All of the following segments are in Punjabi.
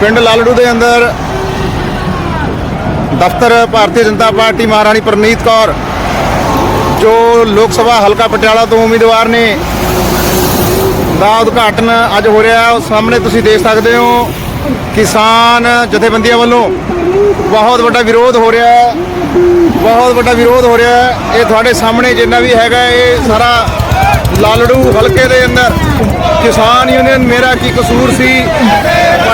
ਪਿੰਡ ਲਾਲੜੂ ਦੇ ਅੰਦਰ ਦਫ਼ਤਰ ਭਾਰਤੀ ਜਨਤਾ ਪਾਰਟੀ ਮਹਾਰਾਣੀ ਪ੍ਰਨੀਤ ਕੌਰ, ਜੋ ਲੋਕ ਸਭਾ ਹਲਕਾ ਪਟਿਆਲਾ ਤੋਂ ਉਮੀਦਵਾਰ ਨੇ, ਦਾ ਉਦਘਾਟਨ ਅੱਜ ਹੋ ਰਿਹਾ ਹੈ। ਉਹ ਸਾਹਮਣੇ ਤੁਸੀਂ ਦੇਖ ਸਕਦੇ ਹੋ, ਕਿਸਾਨ ਜਥੇਬੰਦੀਆਂ ਵੱਲੋਂ ਬਹੁਤ ਵੱਡਾ ਵਿਰੋਧ ਹੋ ਰਿਹਾ ਹੈ ਬਹੁਤ ਵੱਡਾ ਵਿਰੋਧ ਹੋ ਰਿਹਾ ਹੈ ਇਹ ਤੁਹਾਡੇ ਸਾਹਮਣੇ ਜਿੰਨਾ ਵੀ ਹੈਗਾ, ਇਹ ਸਾਰਾ ਲਾਲੜੂ ਹਲਕੇ ਦੇ ਅੰਦਰ ਕਿਸਾਨ ਯੂਨੀਅਨ ਮੇਰਾ ਕੀ ਕਸੂਰ ਸੀ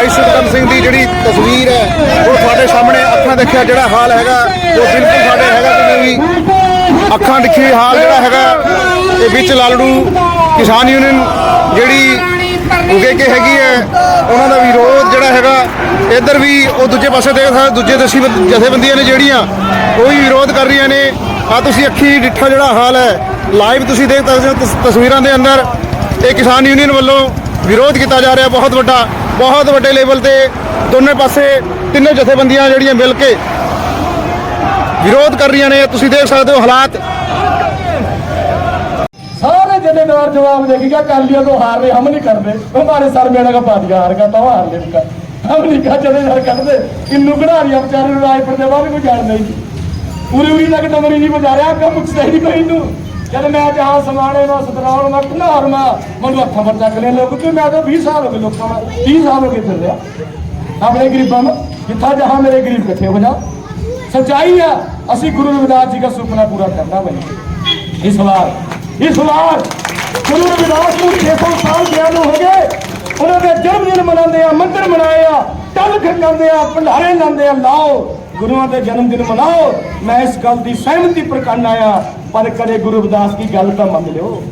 ਭਾਈ ਸੁਖਦਮ ਸਿੰਘ ਦੀ ਜਿਹੜੀ ਤਸਵੀਰ ਹੈ, ਉਹ ਤੁਹਾਡੇ ਸਾਹਮਣੇ ਅੱਖਾਂ ਦੇਖਿਆ ਜਿਹੜਾ ਹਾਲ ਹੈਗਾ, ਉਹ ਬਿਲਕੁਲ ਸਾਡੇ ਹੈਗਾ ਕਿ ਨਹੀਂ ਅੱਖਾਂ ਦੇਖੀ ਹਾਲ ਜਿਹੜਾ ਹੈਗਾ, ਇਹ ਵਿੱਚ ਲਾਲੜੂ ਕਿਸਾਨ ਯੂਨੀਅਨ ਜਿਹੜੀ ਉਗੇ ਕੇ ਹੈਗੀ ਹੈ, ਉਹਨਾਂ ਦਾ ਵਿਰੋਧ ਜਿਹੜਾ ਹੈਗਾ, ਇੱਧਰ ਵੀ ਉਹ ਦੂਜੇ ਪਾਸੇ ਦੇਖ ਸਕਦੇ ਦੂਜੇ ਦਸੀ ਜਥੇਬੰਦੀਆਂ ਨੇ ਜਿਹੜੀਆਂ, ਉਹ ਵੀ ਵਿਰੋਧ ਕਰ ਰਹੀਆਂ ਨੇ। ਆ ਤੁਸੀਂ ਅੱਖੀ ਡਿੱਠਾ ਜਿਹੜਾ ਹਾਲ ਹੈ, ਲਾਈਵ ਤੁਸੀਂ ਦੇਖ ਸਕਦੇ ਹੋ ਤਸਵੀਰਾਂ ਦੇ ਅੰਦਰ, ਇਹ ਕਿਸਾਨ ਯੂਨੀਅਨ ਵੱਲੋਂ ਵਿਰੋਧ ਕੀਤਾ ਜਾ ਰਿਹਾ, ਬਹੁਤ ਵੱਡਾ ਬਹੁਤ ਵੱਡੇ ਲੈਵਲ ਤੇ ਦੋਨੇ ਪਾਸੇ ਤਿੰਨੇ ਜਥੇਬੰਦੀਆਂ ਜਿਹੜੀਆਂ ਮਿਲ ਕੇ ਵਿਰੋਧ ਕਰ ਰਹੀਆਂ ਨੇ ਤੁਸੀਂ ਦੇਖ ਸਕਦੇ ਹੋ ਹਾਲਾਤ सारे जथेदार जवाब देखेगा कालिया तो हार रहे हम नहीं कर रहे हमारे सर मेरा का पादिया हार का तो हार ले उनका हम नहीं कहा जथेदार कर दे इन नुकड़ा रही बेचारे राय पर देवा भी कोई जान नहीं पूरी पूरी तक डमरी नहीं बजा रहा कम कुछ नहीं कोई नू ਜਦ ਮੈਂ ਜਹਾਂ ਸਮਾਣੇ ਨੂੰ ਸਤਰਾਉਣ ਮੈਂ ਘਨੌਰ ਮੈਂ ਮੈਨੂੰ ਅੱਖਾਂ ਪਰ ਚੱਕ ਲਿਆ ਲੋਕ, ਕਿ ਮੈਂ ਤਾਂ 20 ਸਾਲ ਹੋ ਗਏ ਲੋਕਾਂ ਨਾਲ 30 ਸਾਲ ਹੋ ਗਏ ਫਿਰ ਰਿਹਾ। ਆਪਣੇ ਗਰੀਬਾਂ ਨੂੰ, ਜਿੱਥਾ ਜਹਾਂ ਮੇਰੇ ਗਰੀਬ ਇਕੱਠੇ ਹੋ ਜਾ। ਸਚਾਈ ਆ, ਅਸੀਂ ਗੁਰੂ ਰਵਿਦਾਸ ਜੀ ਦਾ ਸੁਪਨਾ ਪੂਰਾ ਕਰਨਾ ਬਈ। ਇਸ ਵਾਰ ਇਸ ਵਾਰ ਗੁਰੂ ਰਵਿਦਾਸ ਨੂੰ 600 ਸਾਲ ਗਿਆਨ ਹੋ ਗਏ। ਉਹਨਾਂ ਦੇ ਜਨਮ ਦਿਨ ਮਨਾਉਂਦੇ ਆ, ਮੰਦਰ ਮਨਾਏ ਆ, ਟਲ ਖੜਕਾਉਂਦੇ ਆ, ਭੰਡਾਰੇ ਲਾਉਂਦੇ ਆ, ਲਾਓ। ਗੁਰੂਆਂ ਦੇ ਜਨਮ ਦਿਨ ਮਨਾਓ। ਮੈਂ ਇਸ ਗੱਲ ਦੀ ਸਹਿਮਤੀ ਪ੍ਰਕਟ ਆਇਆ, ਪਰ ਕਦੇ ਗੁਰੂ ਰਵਿਦਾਸ ਦੀ ਗੱਲ ਤਾਂ ਮੰਨ ਲਿਓ।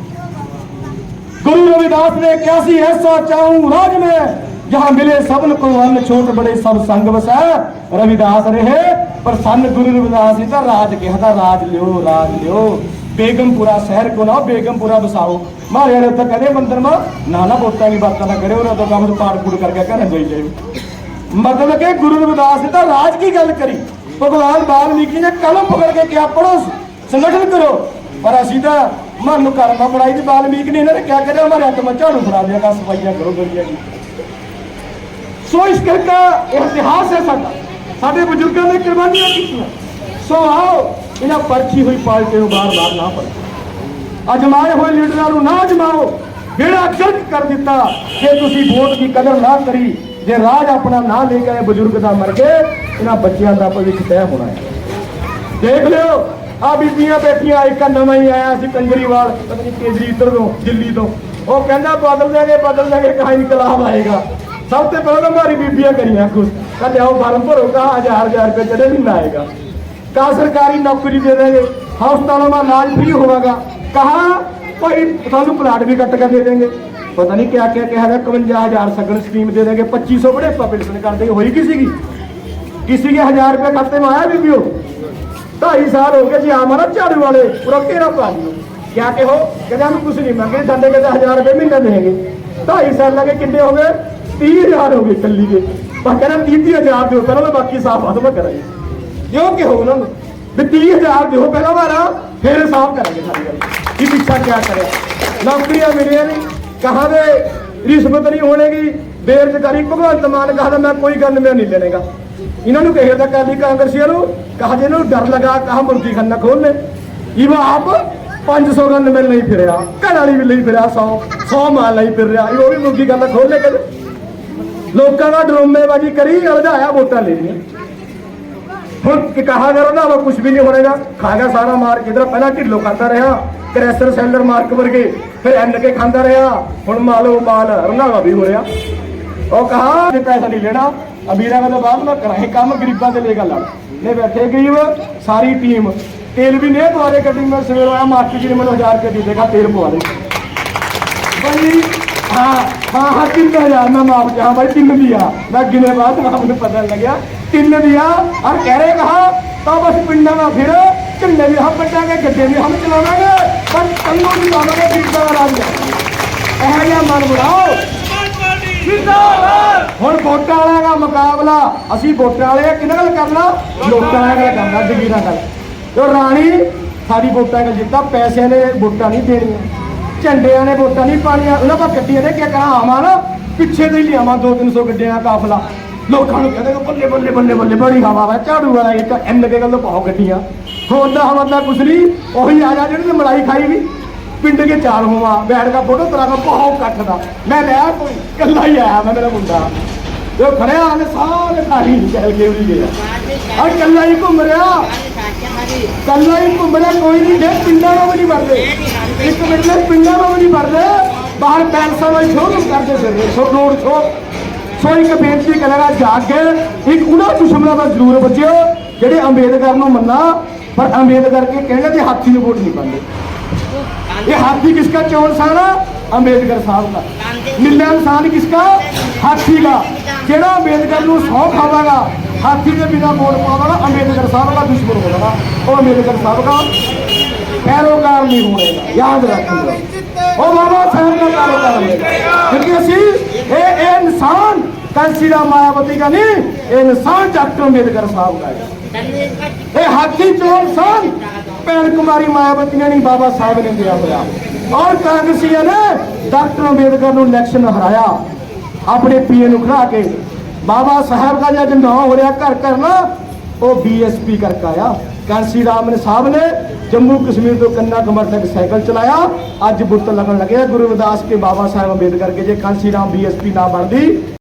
ਗੁਰੂ ਰਵਿਦਾਸ ਨੇ ਕਿਹਾ ਸੀ ਐਸਾ ਚਾਹੂੰ ਰਾਜ ਮੈਂ, ਜਹਾਂ ਮਿਲੇ ਸਭਨ ਕੋ ਅਨ ਛੋਟ ਬੜੇ ਸਭ ਸੰਗ ਵਸੈ। ਰਵਿਦਾਸ ਰਹੇ ਪ੍ਰਸੰਨ ਗੁਰੂ ਰਵਿਦਾਸ ਜੀ ਦਾ ਰਾਜ ਕਿਹਾ ਦਾ, ਰਾਜ ਲਿਓ ਰਾਜ ਲਿਓ। ਬੇਗਮਪੁਰਾ ਸ਼ਹਿਰ ਕੋ ਨਾ ਬੇਗਮਪੁਰਾ ਬਸਾਓ ਮਾਰੇ ਤਾਂ ਕਦੇ ਮੰਦਰ ਮਾ ਨਾਨਾ ਨਾ ਦੀ ਨਹੀਂ ਬਾਤਾਂ ਨਾ ਕਰੇ ਉਹਨਾਂ ਤੋਂ ਕੰਮ ਪਾੜ ਪੂੜ ਕਰਕੇ ਘਰੇ ਜਾਈ ਜਾਈ ਮਤਲਬ ਕਿ ਗੁਰੂ ਰਵਿਦਾਸ ਨੇ ਤਾਂ ਰਾਜ ਕੀ ਗੱਲ ਕਰੀ? ਭਗਵਾਨ ਬਾਲਮੀਕੀ ਨੇ ਕਲਮ ਪਕੜ ਕੇ ਕਿਹਾ ਪੜੋ ਸੰਗਠਨ ਕਰੋ। ਪਰ ਅਸੀਂ ਤਾਂ ਮਨ ਨੂੰ ਕਰਮਾ ਬਣਾਈ ਤੇ ਬਾਲਮੀਕ ਨੇ ਇਹਨਾਂ ਨੇ ਕਿਆ ਕਰਿਆ ਮਾਰੇ ਹੱਥ ਮੱਚਾ ਨੂੰ ਫੜਾ ਦਿਆਗਾ, ਸਫਾਈਆਂ ਕਰੋ ਗਲੀਆਂ ਦੀ। ਸੋ ਇਸ ਕਰਕੇ ਇਤਿਹਾਸ ਹੈ ਸਾਡਾ। ਸਾਡੇ ਬਜ਼ੁਰਗਾਂ ਨੇ ਕੁਰਬਾਨੀਆਂ ਕੀਤੀਆਂ। ਸੋ ਆਓ, ਇਹਨਾਂ ਪਰਖੀ ਹੋਈ ਪਾਰਟੀ ਨੂੰ ਬਾਰ-ਬਾਰ ਨਾ ਪਰਖੋ ਅਜਮਾਏ ਹੋਏ ਲੀਡਰਾਂ ਨੂੰ ਨਾ ਜਮਾਓ ਜਿਹੜਾ ਗਲਤ ਕਰ ਦਿੱਤਾ। ਕਿ ਤੁਸੀਂ ਵੋਟ ਦੀ ਕਦਰ ਨਾ ਕਰੀ ਜੇ ਰਾਜ ਆਪਣਾ ਨਾਂ ਲੈ ਕੇ ਆਏ ਬਜ਼ੁਰਗ ਦਾ ਮਰ ਕੇ ਇਹਨਾਂ ਬੱਚਿਆਂ ਦਾ ਭਵਿੱਖ ਤੈਅ ਹੋਣਾ ਹੈ। ਦੇਖ ਲਿਓ ਆ ਬੀਬੀਆਂ ਬੇਟੀਆਂ ਇੱਕ ਨਵਾਂ ਹੀ ਆਇਆ ਸੀ ਕੰਗਰੀਵਾਲ, ਪਤਾ ਕੇਜਰੀ ਇੱਧਰ ਤੋਂ, ਦਿੱਲੀ ਤੋਂ। ਉਹ ਕਹਿੰਦਾ, ਬਦਲ ਦੇਗੇ ਬਦਲ ਦੇਗੇ ਕਹਾਂ ਇਨਕਲਾਬ ਆਏਗਾ। ਸਭ ਤੋਂ ਪਹਿਲਾਂ ਮਾਰੀ ਬੀਬੀਆਂ ਕਰੀਆਂ ਖੁਸ਼ ਕਹਿੰਦੇ, ਆਓ ਫਾਰਮ ਭਰੋ ਕਾ ਹਜ਼ਾਰ ਹਜ਼ਾਰ ਰੁਪਏ ਜਿਹੜੇ ਵੀ ਨਾ ਆਏਗਾ। ਕਾ ਸਰਕਾਰੀ ਨੌਕਰੀ ਦੇ ਦੇਗੇ। ਹਸਪਤਾਲਾਂ ਦਾ ਇਲਾਜ ਫ੍ਰੀ ਹੋਵੇਗਾ। ਕਹਾ? ਕੋਈ ਸਾਨੂੰ ਪਲਾਟ ਵੀ ਕੱਟ ਕੇ ਦੇ ਦੇਣਗੇ। ਪਤਾ ਨਹੀਂ ਕਿਆ ਕਿਆ ਕਿਹਾ ਹੈਗਾ 51000 ਸਗਨ ਸਕੀਮ ਦੇ ਦੇਗੇ 2500 ਬੜੇ ਪਬਲਿਸ਼ਨ ਕਰ ਦੇਗੇ ਹੋਈ ਕਿਸੇ ਕੀ ਕਿਸੇ ਦੇ 1000 ਰੁਪਏ ਖਾਤੇ ਮਾ ਆਇਆ ਬੀਬੀਓ? 2.5 ਸਾਲ ਹੋ ਗਏ ਜੀ ਆਮਾਰਾ ਝਾੜੂ ਵਾਲੇ, ਪੂਰਾ ਘੇਰਾ ਪਾ ਲਿਓ। ਕਿਆ ਕਿਹੋ? ਕਹਿੰਦਾ ਹਮ ਕੁਛ ਨਹੀਂ ਮੰਗੇ ਸਾਡੇ ਕਹਿੰਦਾ 1000 ਰੁਪਏ ਮਹੀਨਾ ਦੇਣਗੇ 2.5 ਸਾਲ ਲੱਗੇ ਕਿੰਨੇ ਹੋ ਗਏ? 30000 ਹੋ ਗਏ ਕੱਲੀ ਦੇ। ਬਾ ਕਹਿੰਦਾ 30000 ਦਿਓ, ਪਹਿਲਾਂ ਬਾਕੀ ਸਾਫ਼ ਹੱਥ ਮੈਂ ਕਰਾਂਗੇ। ਕਿਉਂ ਕਿ ਹੋ ਉਹਨਾਂ ਨੂੰ? ਵੀ 30000 ਦਿਓ ਪਹਿਲਾਂ ਵਾਰਾ ਫਿਰ ਸਾਫ਼ ਕਰਾਂਗੇ ਸਾਰੀ ਗੱਲ। ਇਹ ਪਿੱਛਾ ਕਿਆ ਕਰਿਆ? ਨੌਕਰੀਆਂ ਮਿਲੀਆਂ ਨਹੀਂ। ਕਹਾਵੇ ਰਿਸ਼ਵਤ ਨਹੀਂ ਹੋਣੇਗੀ। ਬੇਰਜ਼ਗਾਰੀ ਭਗਵੰਤ ਮਾਨ ਕਹਦਾ ਮੈਂ ਕੋਈ ਗੱਲ ਮੈਂ ਨਹੀਂ ਲੈਣੇਗਾ। ਇਹਨਾਂ ਨੂੰ ਕਹੇ ਤਾਂ ਕਾਲੀ ਕਾਂਗਰਸੀਆਂ ਨੂੰ? ਕਹਾ ਦੇ ਇਹਨਾਂ ਨੂੰ ਡਰ ਲਗਾ, ਕਹਾਂ ਮੁਰਗੀ ਖੰਨਾ ਖੋਲ ਲੈ ਇਹ ਵਾ ਆਪ 500 ਗੱਲ ਮਿਲ ਲਈ ਫਿਰਿਆ, ਘਰ ਵਾਲੀ ਵੀ ਲਈ ਫਿਰਿਆ 100 100 ਮਾਲ ਲਈ ਫਿਰ ਰਿਹਾ ਇਹ ਉਹ ਵੀ ਮੁਰਗੀ ਖੰਨਾ ਖੋਲ ਲੈ ਕਦੇ? ਲੋਕਾਂ ਦਾ ਡਰਾਮੇਬਾਜ਼ੀ ਕਰੀ, ਅਲਝਾਇਆ ਵੋਟਾਂ ਲੈਣੀਆਂ। ਹੁਣ ਕਹਾ ਕਰ ਨਾ, ਉਹ ਕੁਝ ਵੀ ਨਹੀਂ ਹੋਣੇਗਾ। ਖਾਗਾ ਸਾਰਾ ਮਾਰ ਕਿਧਰ ਪਹਿਲਾਂ ਢਿੱਲੋ ਖਾਂਦਾ ਰਿਹਾ, ਕ੍ਰੈਸਰ ਸੈਲਰ ਮਾਰਕ ਵਰਗੇ, ਫਿਰ ਐਨ ਕੇ ਖਾਂਦਾ ਰਿਹਾ। ਹੁਣ ਮਾਲੋ ਮਾਲ ਰੰਧਾਵਾ ਵੀ ਹੋ ਰਿਹਾ। ਉਹ ਕਹਾ, ਜੇ ਪੈਸਾ ਨਹੀਂ ਲੈਣਾ, ਅਮੀਰਾਂ ਦਾ ਬਾਅਦ ਮੈਂ ਕਰਾਂਗੇ ਕੰਮ, ਗਰੀਬਾਂ ਦੇ ਗੱਲ ਲੜ ਨੇ ਬੈਠੇ ਗਰੀਬ, ਸਾਰੀ ਟੀਮ ਤੇਲ ਵੀ ਨਹੀਂ ਪਵਾ ਦੇ ਗੱਡੀ, ਮੈਂ ਸਵੇਰ ਆਇਆ, ਮਾਸਟਰ ਜੀ ਨੇ ਮੈਨੂੰ 1000 ਰੁਪਏ ਦੇ ਦੇਗਾ ਤੇਲ ਪਵਾ ਦੇ। ਭਾਈ ਹਾਂ ਹਾਂ ਹਾਂ, ਤਿੰਨ ਹਜ਼ਾਰ, ਮੈਂ ਮਾਫ ਜਾ ਬਾਈ, ਤਿੰਨ ਦੀ ਆ। ਮੈਂ ਗਿਨੇ ਬਾਅਦ, ਮੈਂ ਮੈਨੂੰ ਪਤਾ ਲੱਗਿਆ। ਤਿੰਨ ਦੀ ਆ ਔਰ ਕਹਾ ਤਾਂ ਬਸ ਪਿੰਡਾਂ ਦਾ ਫਿਰ ਝੰਡੇ ਵੀ ਹਮ ਬੱਟਾਂਗੇ ਗੱਡੇ ਵੀ ਹਮ ਚਲਾਵਾਂਗੇ ਪਰ ਕੰਨੋਂ ਵੀ ਲਾਵਾਂਗੇ ਪਿੰਡਾਂ ਰਾਜ ਇਹ ਜਿਹਾ ਮਨ ਬਣਾਓ। ਹੁਣ ਵੋਟਾਂ ਵਾਲਿਆਂ ਦਾ ਮੁਕਾਬਲਾ ਅਸੀਂ ਵੋਟਾਂ ਵਾਲੇ ਆ, ਨਾਲ ਕਰਨਾ? ਲੋਕਾਂ ਨਾਲ ਕਰਨਾ ਜਗੀਰਾਂ ਨਾਲ ਜੋ ਰਾਣੀ ਸਾਡੀ ਵੋਟਾਂ ਨਾਲ ਜਿੱਤਾ ਪੈਸਿਆਂ ਨੇ ਵੋਟਾਂ ਨਹੀਂ ਦੇਣੀਆਂ। ਝੰਡਿਆਂ ਨੇ ਵੋਟਾਂ ਨਹੀਂ ਪਾਣੀਆਂ ਉਹਨਾਂ ਕੋਲ ਗੱਡੀਆਂ ਨੇ ਕਿਆ ਕਰਾਂ ਆਵਾਂ ਨਾ ਪਿੱਛੇ ਦੇ ਹੀ ਲਿਆਵਾਂ 2-300 ਗੱਡੀਆਂ ਦਾ ਕਾਫਲਾ। ਲੋਕਾਂ ਨੂੰ ਕਹਿੰਦੇ ਬੱਲੇ ਬੱਲੇ ਬੱਲੇ ਬੱਲੇ ਬੜੀ ਹਵਾ ਵਾ, ਝਾੜੂ ਵਾਲਾ ਇੱਕ ਐਨ ਕੇ ਗੱਲ ਪਾਓ ਗੱਡੀਆਂ। ਹੁਣ ਦਾ ਹਵਾ ਦਾ ਕੁਛ ਨਹੀਂ, ਉਹੀ ਆ ਜਾ ਜਿਹੜੀ ਮਲਾਈ ਖਾਈ ਵੀ। ਪਿੰਡ ਕੇ ਚਾਰ ਹੋਵਾ, ਬੈਠ ਕੇ ਫੋਟੋ ਤਰਾ ਕੇ ਬਹੁਤ ਕੱਟ ਦਾ। ਮੈਂ ਲਿਆ ਕੋਈ ਕੱਲਾ ਹੀ ਆਇਆ ਮੈਂ ਮੇਰਾ ਮੁੰਡਾ। ਜੋ ਖੜਿਆ ਉਹਨੇ ਸਾਰੇ ਖਾਲੀ ਨਹੀਂ ਕੇ ਉਰੀ ਗਿਆ। ਆ ਕੱਲਾ ਹੀ ਘੁੰਮ ਰਿਹਾ। ਕੱਲਾ ਹੀ ਘੁੰਮ ਰਿਹਾ, ਕੋਈ ਨਹੀਂ, ਜੇ ਪਿੰਡਾਂ ਨੂੰ ਵੀ ਨਹੀਂ ਵੜਦੇ ਇੱਕ ਮਿੰਟ ਲਈ ਪਿੰਡਾਂ ਨੂੰ ਵੀ ਨਹੀਂ ਵੜਦੇ ਬਾਹਰ ਪੈਲਸਾਂ ਵਾਲੀ ਸ਼ੋਅਰੂਮ ਕਰਦੇ ਫਿਰਦੇ ਸੋ ਰੋਡ ਸ਼ੋ ਸੋ ਇੱਕ ਬੇਨਤੀ ਕਰਾਂਗਾ ਜਾਗ ਕੇ ਇੱਕ ਉਹਨਾਂ ਦੁਸ਼ਮਣਾਂ ਦਾ ਜ਼ਰੂਰ ਬਚਿਓ, ਜਿਹੜੇ ਅੰਬੇਦਕਰ ਨੂੰ ਮੰਨਾ, ਪਰ ਅੰਬੇਦਕਰ ਕੇ ਕਹਿੰਦੇ ਤੇ ਹਾਥੀ ਨੂੰ ਵੋਟ ਨਹੀਂ ਪਾਉਂਦੇ। ਇਹ ਹਾਥੀ ਕਿਸ ਦਾ ਚੋਣ ਸਾਰਾ ਅੰਬੇਦਕਰ ਸਾਹਿਬ ਦਾ। ਮਿਲਿਆ ਇਨਸਾਨ ਕਿਸ ਦਾ ਹਾਥੀ ਦਾ। ਜਿਹੜਾ ਅੰਬੇਦਕਰ ਨੂੰ ਸੌ ਖਾਵਾਗਾ, ਹਾਥੀ ਦੇ ਬਿਨਾ ਵੋਟ ਪਾਵਾਗਾ, ਅੰਬੇਦਕਰ ਸਾਹਿਬ ਦਾ ਦੁਸ਼ਮਣ ਹੋਵੇਗਾ ਉਹ ਅੰਬੇਦਕਰ ਸਾਹਿਬ ਦਾ ਪੈਰੋਕਾਰ ਨਹੀਂ ਹੋਵੇਗਾ ਯਾਦ ਰੱਖਿਓ ਉਹ ਬਾਬਾ ਸਾਹਿਬ ਦਾ ਪੈਰੋਕਾਰ ਹੋਵੇਗਾ ਕਿਉਂਕਿ ਅਸੀਂ ਇਹ ਇਹ ਇਨਸਾਨ कंसीडा मायावती का नहीं ये इंसान डॉक्टर अम्बेडकर साहब का है ये हाथी चोर सन भैन कुमारी मायावती ने नहीं बाबा साहब ने दिया हुआ और कांग्रेसियों ने डॉक्टर अम्बेडकर इलेक्शन हराया अपने पीए खड़ा के बाबा साहब का जब ना हो रहा घर करना वो बीएसपी करके आया ਕਾਂਸੀ ਰਾਮ ਨੇ ਸਾਹਿਬ ਨੇ ਜੰਮੂ ਕਸ਼ਮੀਰ ਤੋਂ ਕੰਨਾ ਕਮਰ ਤੱਕ ਸਾਈਕਲ ਚਲਾਇਆ ਅੱਜ ਬੁੱਤ ਲੱਗਣ ਲੱਗਿਆ ਗੁਰੂ ਰਵਿਦਾਸ ਕੇ ਬਾਬਾ ਸਾਹਿਬ ਅੰਬੇਦਕਰ ਕੇ ਜੇ ਕਾਂਸੀ ਰਾਮ ਬੀਐਸਪੀ ਨਾ ਬਣਦੀ